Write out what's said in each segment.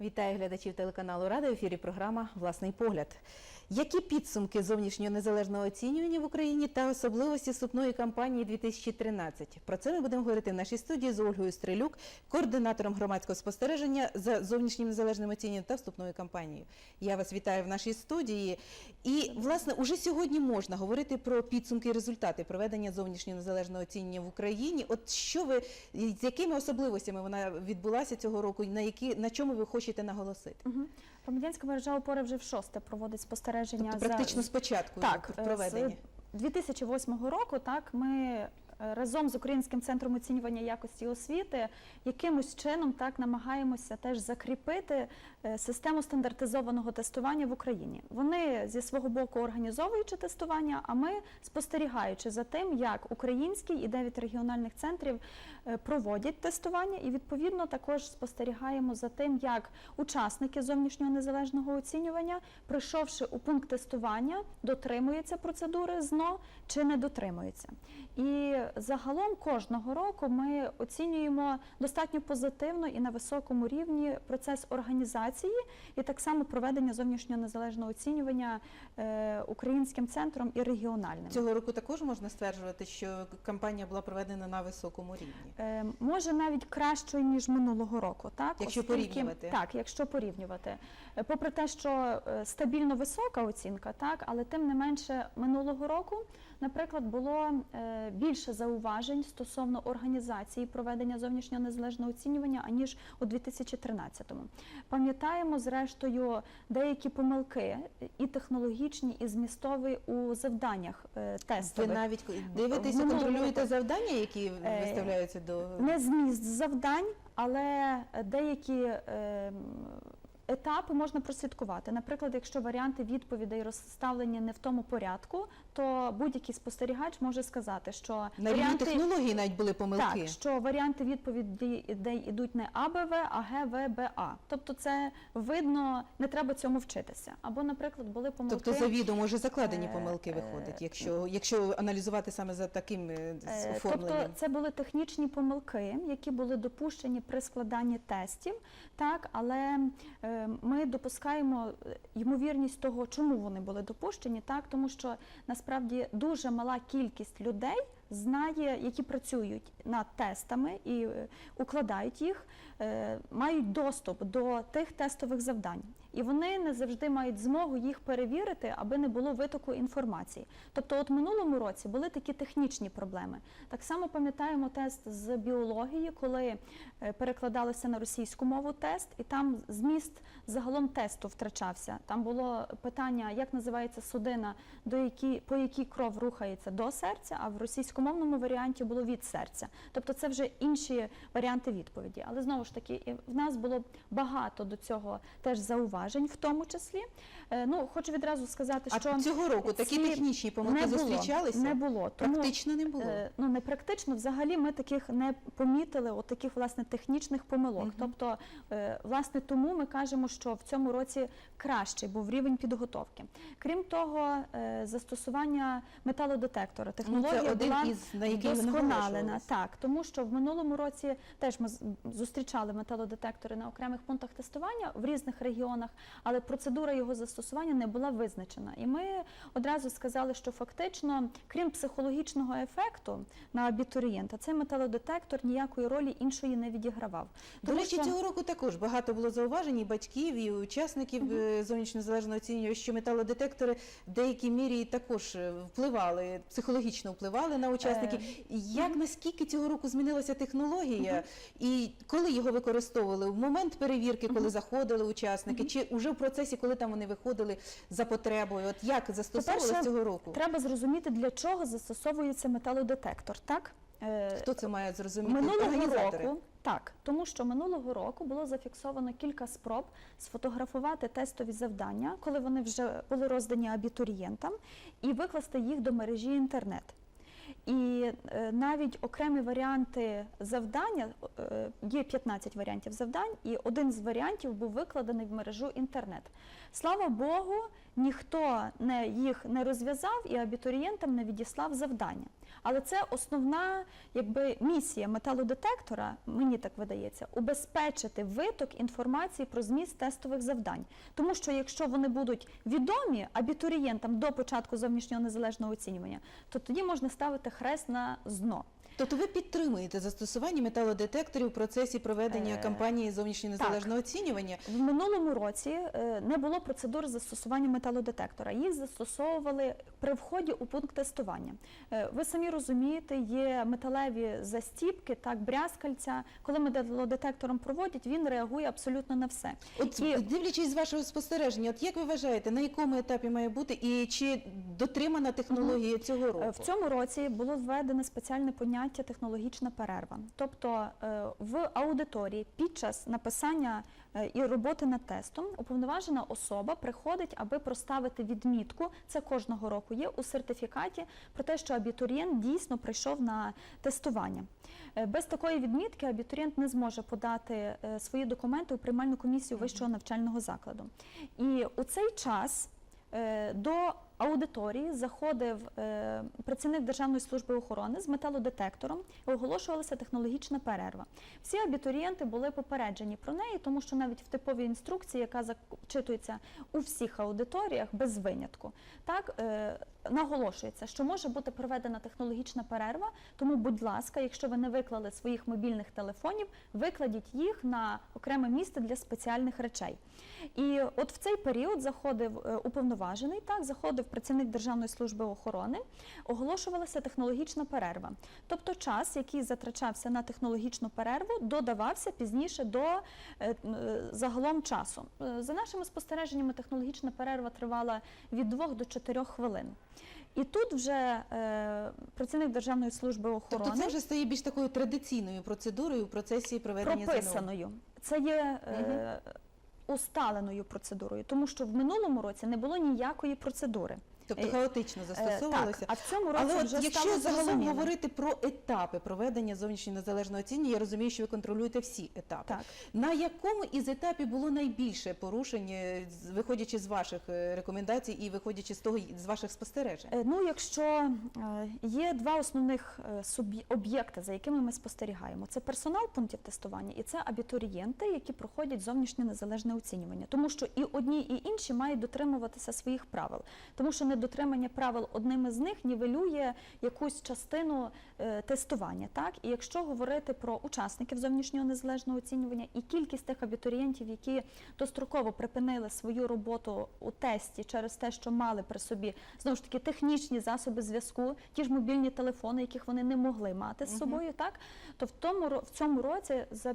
Вітаю глядачів телеканалу Рада. В ефірі програма Власний погляд. Які підсумки зовнішнього незалежного оцінювання в Україні та особливості вступної кампанії 2013? Про це ми будемо говорити в нашій студії з Ольгою Стрелюк, координатором громадського спостереження за зовнішнім незалежним оцінюванням та вступною кампанією. Я вас вітаю в нашій студії. І власне уже сьогодні можна говорити про підсумки і результати проведення зовнішнього незалежного оцінювання в Україні. От що ви з якими особливостями вона відбулася цього року? На які на чому ви хочете наголосити? Угу. Громадянська мережа опори вже в шосте проводить спостереження Тобто практично спочатку так, проведення. З 2008 року так ми разом з Українським центром оцінювання якості освіти якимось чином так намагаємося теж закріпити е, систему стандартизованого тестування в Україні. Вони зі свого боку організовуючи тестування, а ми спостерігаючи за тим, як український і 9 регіональних центрів е, проводять тестування, і відповідно також спостерігаємо за тим, як учасники зовнішнього незалежного оцінювання, прийшовши у пункт тестування, дотримуються процедури ЗНО чи не дотримуються. І загалом кожного року ми оцінюємо достатньо позитивно і на високому рівні процес організації і так само проведення зовнішнього незалежного оцінювання е, українським центром і регіональним. Цього року також можна стверджувати, що кампанія була проведена на високому рівні. Е, Може навіть кращою ніж минулого року, так Якщо порівнювати. так, якщо порівнювати, попри те, що е, стабільно висока оцінка, так але тим не менше минулого року, наприклад, було е, більше зауважень стосовно організації проведення зовнішнього незалежного оцінювання аніж у 2013-му. Пам'ятаємо зрештою деякі помилки і технологічні, і змістові у завданнях е, Ви навіть дивитеся, Минулого контролюєте року. завдання, які Е, виставляються до не зміст завдань, але деякі е, етапи можна прослідкувати. Наприклад, якщо варіанти відповідей розставлені не в тому порядку, то будь-який спостерігач може сказати, що на варіанти технології навіть були помилки. так, що варіанти відповідей йдуть не А, Б, В, а Г, В, Б, А. Тобто це видно, не треба цьому вчитися. Або, наприклад, були помилки. Тобто завідомо вже закладені Е, помилки е, виходить, якщо, якщо аналізувати саме за таким е, Е, оформленням. Тобто це були технічні помилки, які були допущені при складанні тестів, так, але е, ми допускаємо е, ймовірність того, чому вони були допущені, так, тому що насправді дуже мала кількість людей знає, які працюють над тестами і е, укладають їх, е, мають доступ до тих тестових завдань. І вони не завжди мають змогу їх перевірити, аби не було витоку інформації. Тобто, от минулому році були такі технічні проблеми. Так само пам'ятаємо тест з біології, коли е, перекладалося на російську мову тест, і там зміст загалом тесту втрачався. Там було питання, як називається судина, до які, по якій кров рухається до серця, а в російськомовному варіанті було від серця. Тобто це вже інші варіанти відповіді. Але знову ж таки, в нас було багато до цього теж зауважень, в тому числі. Е, Ну, хочу відразу сказати, А цього року такі технічні помилки не було, зустрічалися? Не було. Тому, Практично не було. е, Ну не практично, взагалі ми таких не помітили, от таких власне технічних помилок. Мгм. Тобто, е, власне, тому ми кажемо, що в цьому році кращий був рівень підготовки. Крім того, застосування металодетектора технологія Ну, це один була із, на яких ви вдосконалена. наголошувалися. Так, тому що в минулому році теж ми зустрічали металодетектори на окремих пунктах тестування в різних регіонах, але процедура його застосування не була визначена. І ми одразу сказали, що фактично, крім психологічного ефекту на абітурієнта, цей металодетектор ніякої ролі іншої не відігравав. До речі, що- цього року також багато було зауважень і батьків і учасників е, зовнішньо незалежного оцінювання, що металодетектори в деякій мірі також е, впливали, психологічно впливали на учасників. Е, Як наскільки цього року змінилася технологія, і коли його використовували? В момент перевірки, коли заходили учасники, чи вже в процесі, коли там вони виходили за потребою? От як застосовували цього року? Треба зрозуміти, для чого застосовується металодетектор. Так? Е, Хто це має зрозуміти? Минулого року так, тому що минулого року було зафіксовано кілька спроб сфотографувати тестові завдання, коли вони вже були роздані абітурієнтам, і викласти їх до мережі інтернет. І е, навіть окремі варіанти завдання е, є 15 варіантів завдань, і один з варіантів був викладений в мережу інтернет. Слава Богу, ніхто не їх не розв'язав і абітурієнтам не відіслав завдання. Але це основна якби, місія металодетектора, мені так видається, убезпечити виток інформації про зміст тестових завдань. Тому що якщо вони будуть відомі абітурієнтам до початку зовнішнього незалежного оцінювання, то тоді можна ставити хрест на зно. Тобто ви підтримуєте застосування металодетекторів у процесі проведення Е, кампанії зовнішнього незалежного оцінювання? В минулому році е, не було процедур застосування металодетектора. Їх застосовували при вході у пункт тестування. Е, Ви самі розумієте, є металеві застіпки, так брязкальця. Коли металодетектором проводять, він реагує абсолютно на все. От І- дивлячись з вашого спостереження, от як ви вважаєте, на якому етапі має бути і чи дотримана технологія цього року? В цьому році було введено спеціальне поняття технологічна перерва. Тобто е, в аудиторії під час написання е, і роботи над тестом уповноважена особа приходить, аби проставити відмітку. Це кожного року є у сертифікаті про те, що абітурієнт дійсно прийшов на тестування. Е, Без такої відмітки абітурієнт не зможе подати свої документи у приймальну комісію вищого навчального закладу. І у цей час до аудиторії заходив е, працівник Державної служби охорони з металодетектором і оголошувалася технологічна перерва. Всі абітурієнти були попереджені про неї, тому що навіть в типовій інструкції, яка зачитується у всіх аудиторіях без винятку, так е, наголошується, що може бути проведена технологічна перерва. Тому, будь ласка, якщо ви не виклали своїх мобільних телефонів, викладіть їх на окреме місце для спеціальних речей. І от в цей період заходив е, уповноважений, так заходив працівник Державної служби охорони, оголошувалася технологічна перерва. Тобто час, який затрачався на технологічну перерву, додавався пізніше до е, е, загалом часу. Е, За нашими спостереженнями, технологічна перерва тривала від 2 до 4 хвилин. І тут вже е, працівник Державної служби охорони Тобто це вже стає більш такою традиційною процедурою у процесі проведення прописаною. Це є е, усталеною процедурою, тому що в минулому році не було ніякої процедури. Тобто Е, хаотично Е, застосовувалося? Так, а в цьому році Але от вже якщо загалом говорити про етапи проведення зовнішнього незалежного оцінювання, я розумію, що ви контролюєте всі етапи. Так. На якому із етапів було найбільше порушень, е, виходячи з ваших рекомендацій і виходячи з того з ваших спостережень? Ну, якщо є два основних об'єкти, за якими ми спостерігаємо, це персонал пунктів тестування і це абітурієнти, які проходять зовнішнє незалежне оцінювання. Тому що і одні, і інші мають дотримуватися своїх правил, тому що недотримання правил одним із них нівелює якусь частину е, тестування. Так, і якщо говорити про учасників зовнішнього незалежного оцінювання і кількість тих абітурієнтів, які достроково припинили свою роботу у тесті через те, що мали при собі знову ж таки технічні засоби зв'язку, ті ж мобільні телефони, яких вони не могли мати з собою, так то в тому в цьому році, за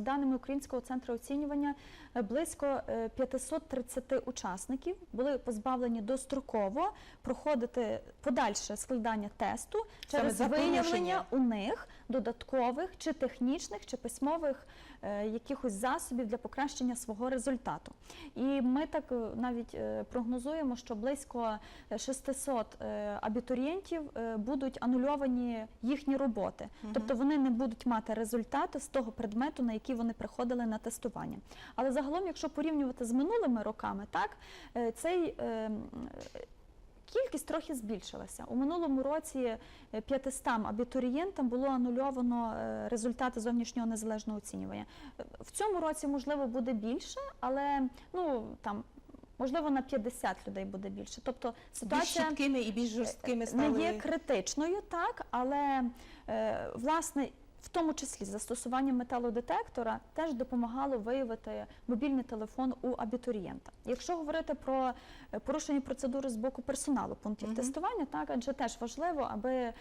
даними Українського центру оцінювання, е, близько е, 530 учасників були позбавлені достроково проходити подальше складання тесту через виявлення у них додаткових чи технічних, чи письмових е, якихось засобів для покращення свого результату. І ми так е, навіть е, прогнозуємо, що близько 600 е, абітурієнтів е, будуть анульовані їхні роботи, тобто вони не будуть мати результати з того предмету, на який вони приходили на тестування. Але загалом, якщо порівнювати з минулими роками, так цей е, м, Кількість трохи збільшилася. У минулому році е, 500 абітурієнтам було анульовано е, результати зовнішнього незалежного оцінювання. Е, В цьому році, можливо, буде більше, але ну там можливо на 50 людей буде більше. Тобто Більш ситуація чіткими і більш жорсткими не є критичною, так, але е, власне. В тому числі застосування металодетектора теж допомагало виявити мобільний телефон у абітурієнта. Якщо говорити про е, порушення процедури з боку персоналу пунктів Мгм. тестування, так адже теж важливо, аби е,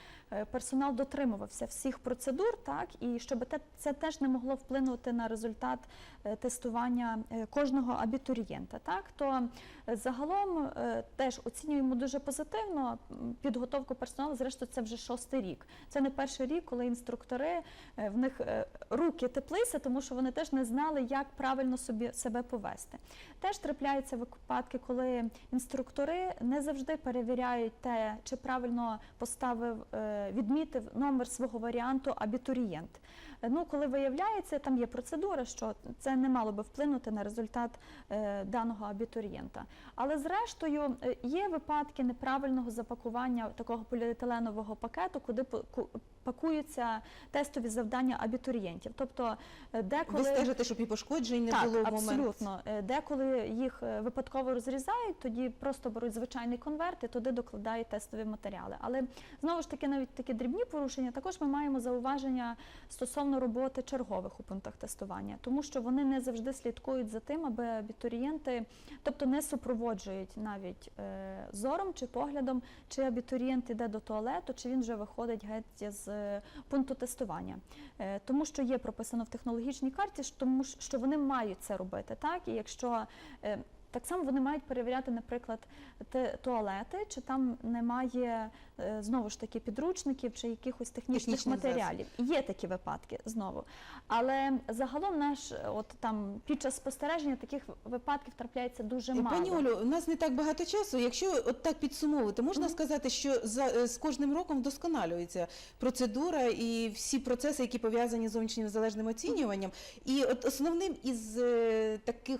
персонал дотримувався всіх процедур, так і щоб те- це теж не могло вплинути на результат е, тестування кожного абітурієнта. Так то загалом теж оцінюємо дуже позитивно підготовку персоналу. Зрештою, це вже шостий рік. Це не перший рік, коли інструктори в них е, руки теплися, тому що вони теж не знали, як правильно собі себе повести. Теж трапляються випадки, коли інструктори не завжди перевіряють те, чи правильно поставив, е, відмітив номер свого варіанту абітурієнт. Е, Ну, коли виявляється, там є процедура, що це не мало би вплинути на результат е, даного абітурієнта. Але зрештою е, є випадки неправильного запакування такого поліетиленового пакету, куди пакуються тестові завдання абітурієнтів. Тобто е, деколи Ви стежите, щоб і пошкоджень не так, було в момент. абсолютно. Е, Деколи їх е, випадково розрізають, тоді просто беруть звичайний конверт і туди докладають тестові матеріали. Але знову ж таки, навіть такі дрібні порушення, також ми маємо зауваження стосовно роботи чергових у пунктах тестування, тому що вони не завжди слідкують за тим, аби абітурієнти, тобто не супроводжують навіть зором чи поглядом, чи абітурієнт іде до туалету, чи він вже виходить геть з пункту тестування. Е, Тому що є прописано в технологічній карті, тому що вони мають це робити. Так? І якщо е, так само вони мають перевіряти, наприклад, туалети, чи там немає е, знову ж таки підручників чи якихось технічних Технічних матеріалів. Є такі випадки знову. Але загалом наш, от там під час спостереження таких випадків трапляється дуже Е, мало. Пані Олю, у нас не так багато часу. Якщо от так підсумовувати, можна сказати, що за е, з кожним роком вдосконалюється процедура і всі процеси, які пов'язані з зовнішнім незалежним оцінюванням. І от основним із таких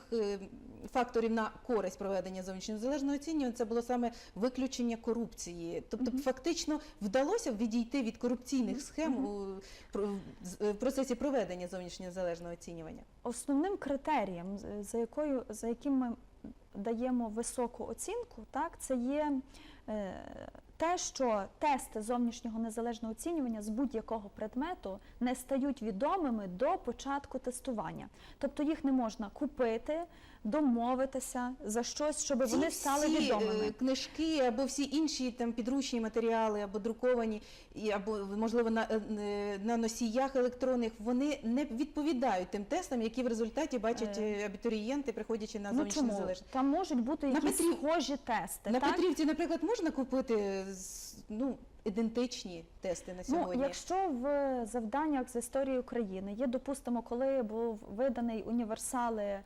факторів на користь проведення зовнішнього незалежного оцінювання це було саме виключення корупції. Тобто, Мгм. фактично вдалося відійти від корупційних схем Мгм. у про- з- е, в процесі проведення зовнішнього незалежного оцінювання. Основним критерієм, за якою за яким ми даємо високу оцінку, так це є е, те, що тести зовнішнього незалежного оцінювання з будь-якого предмету не стають відомими до початку тестування. Тобто їх не можна купити, домовитися за щось, щоб Ці вони стали всі, відомими. е, книжки або всі інші там підручні матеріали, або друковані, і або можливо на, е, е, на носіях електронних, вони не відповідають тим тестам, які в результаті бачать Е. е, абітурієнти, приходячи на Ну чому? незалежне. Там можуть бути На якісь Петрів- схожі тести. На так? Петрівці, наприклад, можна купити з- ну, ідентичні тести на Ну, сьогодні. якщо в завданнях з історії України є, допустимо, коли був виданий універсали,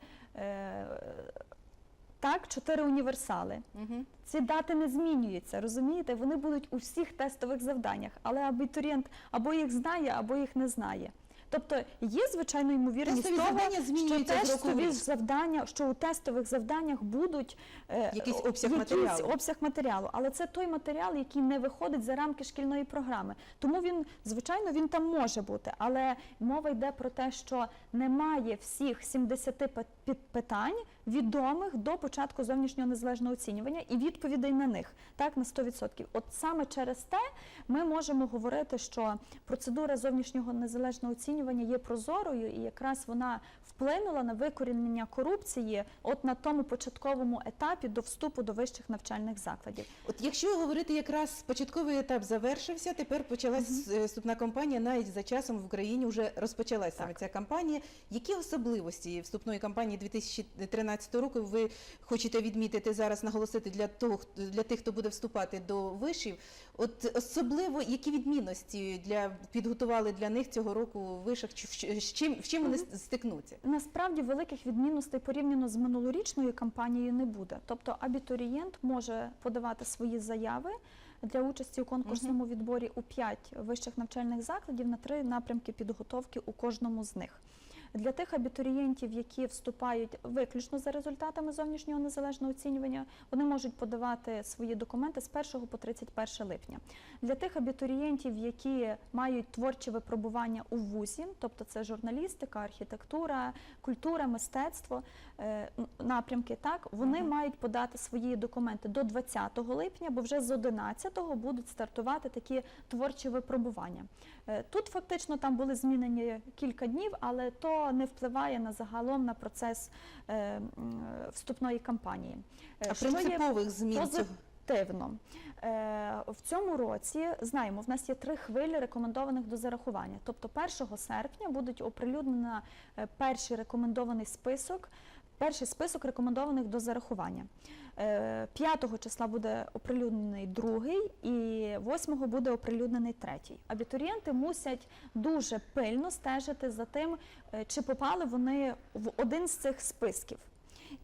так, чотири універсали. Угу. Ці дати не змінюються, розумієте? Вони будуть у всіх тестових завданнях, але абітурієнт або їх знає, або їх не знає. Тобто є звичайно ймовірність Тестові того, завдання що змінюються з року в тестові рік. завдання, що у тестових завданнях будуть е, Якийсь обсяг матеріалу. обсяг матеріалу, але це той матеріал, який не виходить за рамки шкільної програми. Тому він, звичайно, він там може бути, але мова йде про те, що немає всіх 70 пи- пи- питань відомих до початку зовнішнього незалежного оцінювання і відповідей на них так на 100%. От саме через те ми можемо говорити, що процедура зовнішнього незалежного оцінювання є прозорою, і якраз вона вплинула на викорінення корупції от на тому початковому етапі до вступу до вищих навчальних закладів. От якщо говорити якраз початковий етап завершився, тепер почалась е, вступна кампанія. Навіть за часом в Україні вже розпочалась саме ця кампанія. Які особливості вступної кампанії 2013 року ви хочете відмітити зараз, наголосити для того, для тих, хто буде вступати до вишів? От особливо які відмінності для підготували для них цього року в вишах? Чи в чим в чим вони стикнуться? Насправді великих відмінностей порівняно з минулорічною кампанією не буде. Тобто абітурієнт може подавати свої заяви для участі у конкурсному відборі у 5 вищих навчальних закладів на три напрямки підготовки у кожному з них. Для тих абітурієнтів, які вступають виключно за результатами зовнішнього незалежного оцінювання, вони можуть подавати свої документи з 1 по 31 липня. Для тих абітурієнтів, які мають творче випробування у вузі, тобто це журналістика, архітектура, культура, мистецтво, е, напрямки, так вони Мгм. мають подати свої документи до 20 липня, бо вже з 11 будуть стартувати такі творчі випробування. Е, Тут фактично там були змінені кілька днів, але то не впливає на загалом на процес е, вступної кампанії. Е, А що принципових змін позит- Активно. Е, В цьому році знаємо, в нас є три хвилі рекомендованих до зарахування. Тобто 1 серпня будуть оприлюднено е, перший рекомендований список перший список рекомендованих до зарахування. Е, 5 числа буде оприлюднений другий, і 8 буде оприлюднений третій. Абітурієнти мусять дуже пильно стежити за тим, е, чи попали вони в один з цих списків.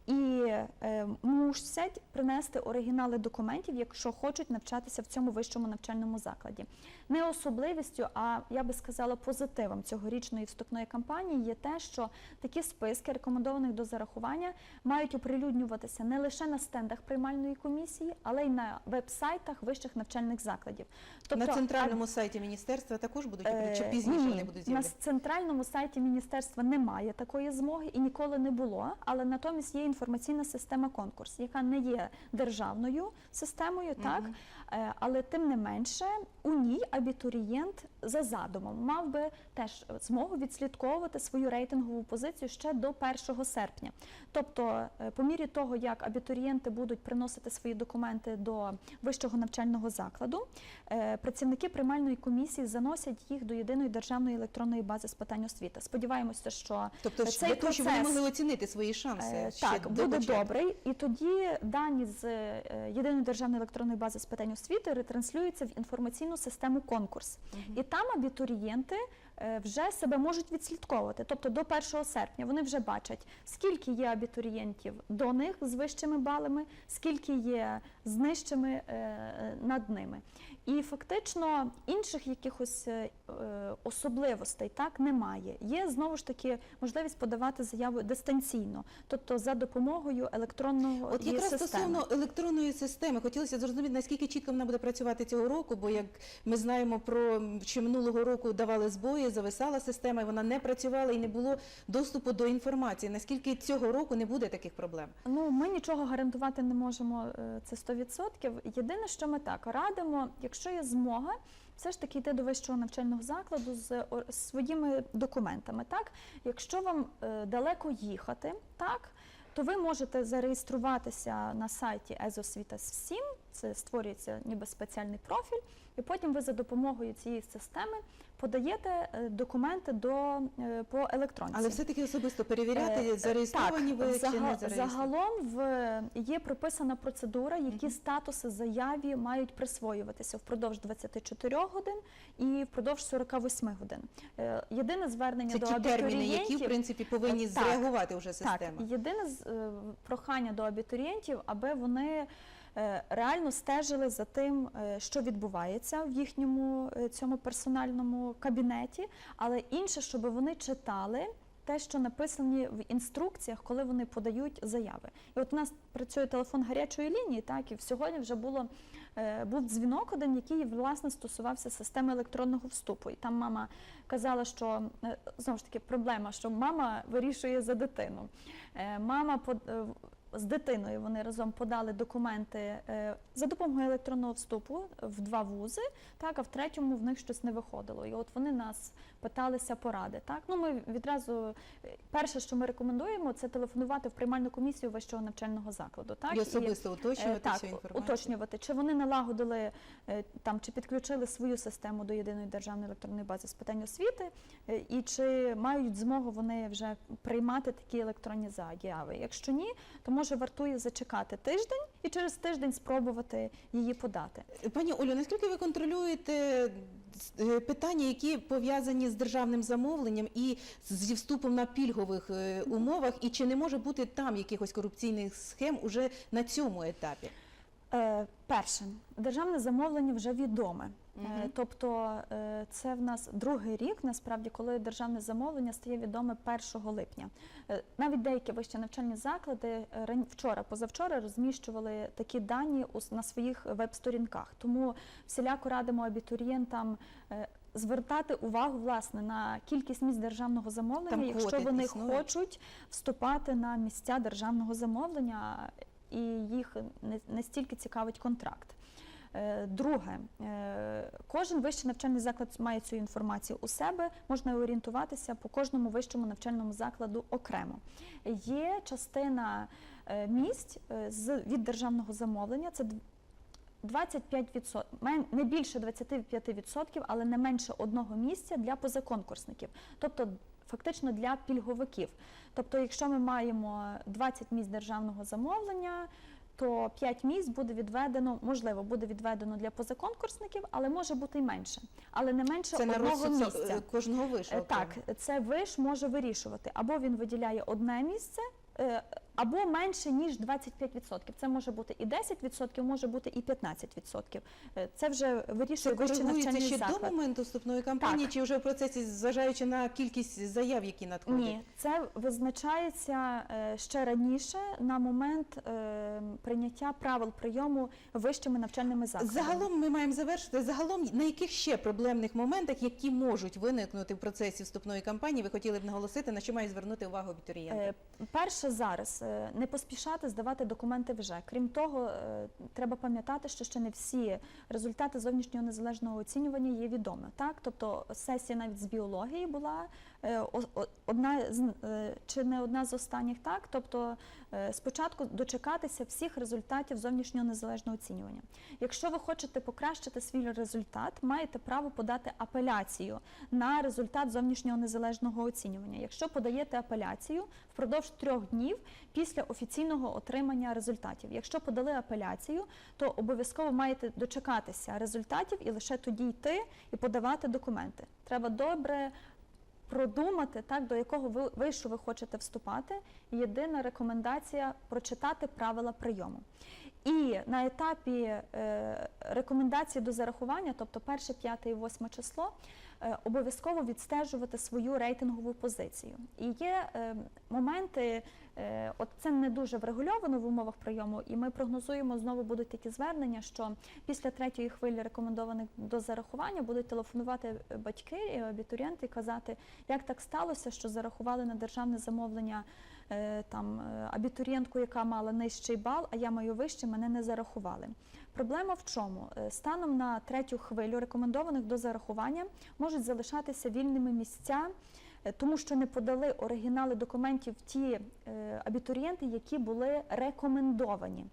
І е, мусять принести оригінали документів, якщо хочуть навчатися в цьому вищому навчальному закладі. Не особливістю, а я би сказала позитивом цьогорічної вступної кампанії є те, що такі списки рекомендованих до зарахування мають оприлюднюватися не лише на стендах приймальної комісії, але й на веб-сайтах вищих навчальних закладів. Тобто на центральному сайті міністерства також будуть Е, чи пізніше ні, вони будуть на центральному сайті міністерства немає такої змоги і ніколи не було. Але натомість є інформаційна система конкурс, яка не є державною системою, так але тим не менше у ній абітурієнт за задумом мав би теж змогу відслідковувати свою рейтингову позицію ще до 1 серпня. Тобто, е, по мірі того, як абітурієнти будуть приносити свої документи до вищого навчального закладу, е, працівники приймальної комісії заносять їх до єдиної державної електронної бази з питань освіти. Сподіваємося, що Тобто цей для того, щоб вони могли оцінити свої шанси. Е, ще Так, буде добре. І тоді дані з е, єдиної державної електронної бази з питань освіти ретранслюються в інформаційну систему конкурс. І там абітурієнти е, вже себе можуть відслідковувати. Тобто до 1 серпня вони вже бачать, скільки є абітурієнтів до них з вищими балами, скільки є з нижчими е, е, над ними. І фактично інших якихось е, особливостей так немає. Є знову ж таки можливість подавати заяву дистанційно, тобто за допомогою електронного От якраз системи. стосовно електронної системи, хотілося зрозуміти, наскільки чітко вона буде працювати цього року, бо як ми знаємо про що минулого року давали збої, зависала система, і вона не працювала і не було доступу до інформації. Наскільки цього року не буде таких проблем? Ну, ми нічого гарантувати не можемо, е, це 100%. Єдине, що ми так радимо, якщо є змога, все ж таки йти до вищого навчального закладу з своїми документами. Так, якщо вам е, далеко їхати, так. То ви можете зареєструватися на сайті ЕЗОСвіта 7, це створюється ніби спеціальний профіль, і потім ви за допомогою цієї системи подаєте е, документи до е, по електронці. Але все-таки особисто перевіряти, Е, зареєстровані так, ви чи не зареєстровані? Загалом в є прописана процедура, які Мгм. статуси заяві мають присвоюватися впродовж 24 годин і впродовж 48 годин. Єдине звернення Це до ті терміни, які в принципі повинні Так. зреагувати вже Так, система. єдине з- е, прохання до абітурієнтів, аби вони реально стежили за тим, е, що відбувається в їхньому е, цьому персональному кабінеті, але інше, щоб вони читали. Те, що написані в інструкціях, коли вони подають заяви. І от у нас працює телефон гарячої лінії, так і сьогодні вже було е, був дзвінок один, який власне стосувався системи електронного вступу. І там мама казала, що е, знову ж таки проблема, що мама вирішує за дитину. Е, Мама е, з дитиною вони разом подали документи е, за допомогою електронного вступу в два вузи, так а в третьому в них щось не виходило. І от вони нас питалися поради. Так, ну ми відразу е, перше, що ми рекомендуємо, це телефонувати в приймальну комісію вищого навчального закладу. Так І особисто Е, уточнювати так, всю інформацію. уточнювати, чи вони налагодили е, там, чи підключили свою систему до єдиної державної електронної бази з питань освіти, е, і чи мають змогу вони вже приймати такі електронні заяви. Якщо ні, то може вартує зачекати тиждень і через тиждень спробувати її подати. Пані Олю, наскільки ви контролюєте е, питання, які пов'язані з державним замовленням і зі вступом на пільгових е, умовах, і чи не може бути там якихось корупційних схем уже на цьому етапі? Е, Перше, державне замовлення вже відоме. Е, Тобто е, це в нас другий рік, насправді, коли державне замовлення стає відоме 1 липня. Навіть деякі вищі навчальні заклади вчора, позавчора розміщували такі дані на своїх веб-сторінках. Тому всіляко радимо абітурієнтам звертати увагу власне на кількість місць державного замовлення, Там якщо вони хочуть вступати на місця державного замовлення і їх не, стільки цікавить контракт. Е, Друге, е, кожен вищий навчальний заклад має цю інформацію у себе, можна орієнтуватися по кожному вищому навчальному закладу окремо. Є частина е, місць від державного замовлення. Це дв- 25%, не більше 25%, але не менше одного місця для позаконкурсників. Тобто фактично для пільговиків. Тобто, якщо ми маємо 20 місць державного замовлення, то 5 місць буде відведено, можливо, буде відведено для позаконкурсників, але може бути й менше. Але не менше Це одного не місця. кожного вишу. Е, Так, це виш може вирішувати. Або він виділяє одне місце, е, або менше ніж 25%. Це може бути і 10%, може бути і 15%. Е, Це вже вирішує вищий навчальний ще заклад. до моменту вступної кампанії, Так. чи вже в процесі, зважаючи на кількість заяв, які надходять? Ні, це визначається е, ще раніше на момент е, прийняття правил прийому вищими навчальними закладами. Загалом ми маємо завершити. Загалом на яких ще проблемних моментах, які можуть виникнути в процесі вступної кампанії, ви хотіли б наголосити, на що мають звернути увагу абітурієнти? Перше зараз не поспішати здавати документи вже. Крім того, е, треба пам'ятати, що ще не всі результати зовнішнього незалежного оцінювання є відомі. Так, тобто сесія навіть з біології була е, одна з е, чи не одна з останніх, так тобто е, спочатку дочекатися всіх результатів зовнішнього незалежного оцінювання. Якщо ви хочете покращити свій результат, маєте право подати апеляцію на результат зовнішнього незалежного оцінювання. Якщо подаєте апеляцію впродовж трьох днів після офіційного отримання результатів. Якщо подали апеляцію, то обов'язково маєте дочекатися результатів і лише тоді йти і подавати документи. Треба добре продумати, так, до якого ви вишу ви хочете вступати. Єдина рекомендація прочитати правила прийому. І на етапі е, рекомендації до зарахування, тобто перше, п'яте і восьме число, обов'язково відстежувати свою рейтингову позицію. І є е, моменти, е, от це не дуже врегульовано в умовах прийому, і ми прогнозуємо, знову будуть такі звернення, що після третьої хвилі рекомендованих до зарахування будуть телефонувати батьки і абітурієнти і казати, як так сталося, що зарахували на державне замовлення е, там е, абітурієнтку, яка мала нижчий бал, а я маю вищий, мене не зарахували. Проблема в чому? Е, Станом на третю хвилю рекомендованих до зарахування можуть залишатися вільними місця, е, тому що не подали оригінали документів ті е, абітурієнти, які були рекомендовані.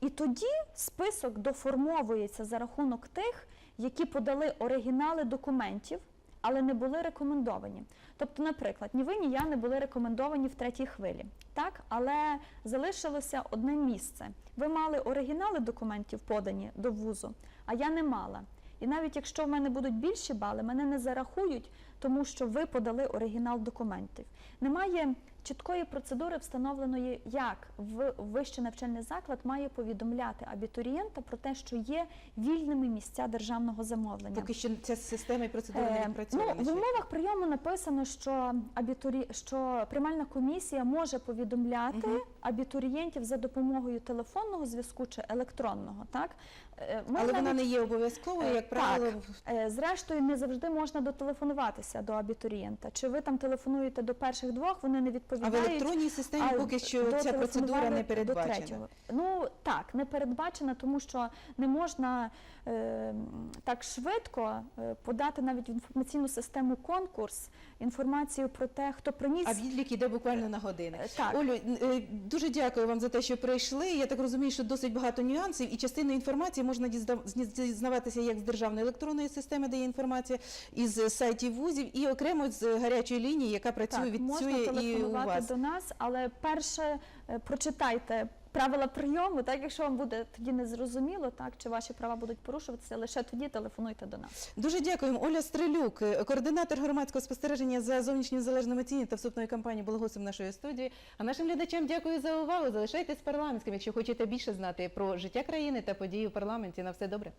І тоді список доформовується за рахунок тих, які подали оригінали документів, але не були рекомендовані. Тобто, наприклад, ні ви, ні я не були рекомендовані в третій хвилі, так? але залишилося одне місце. Ви мали оригінали документів подані до вузу, а я не мала. І навіть якщо в мене будуть більші бали, мене не зарахують, тому що ви подали оригінал документів. Немає чіткої процедури, встановленої, як в вищий навчальний заклад має повідомляти абітурієнта про те, що є вільними місця державного замовлення. Поки що ця система і процедура не Е. Ну, в умовах прийому написано, що абітурі... що приймальна комісія може повідомляти Мгм. абітурієнтів за допомогою телефонного зв'язку чи електронного. Так Е, ми Але вона не є обов'язковою, Е, як правило. Е, Зрештою, не завжди можна дотелефонуватися до абітурієнта. Чи ви там телефонуєте до перших двох, вони не А в електронній системі а поки що ця процедура не передбачена. Ну так, не передбачена, тому що не можна е, так швидко е, подати навіть в інформаційну систему конкурс інформацію про те, хто приніс. А відлік іде буквально на години. Е, Так. Олю, е, дуже дякую вам за те, що прийшли. Я так розумію, що досить багато нюансів, і частину інформації можна дізнаватися як з державної електронної системи, де є інформація, із сайтів вузів, і окремо з гарячої лінії, яка працює, Так, можна і у вас. до нас, але перше е, прочитайте правила прийому, так якщо вам буде тоді не зрозуміло, так чи ваші права будуть порушуватися, лише тоді телефонуйте до нас. Дуже дякуємо. Оля Стрелюк, е, координатор громадського спостереження за зовнішньо залежними оцінюванням та вступної кампанії була гостем нашої студії. А нашим глядачам дякую за увагу. Залишайтесь парламентським, якщо хочете більше знати про життя країни та події у парламенті. На все добре.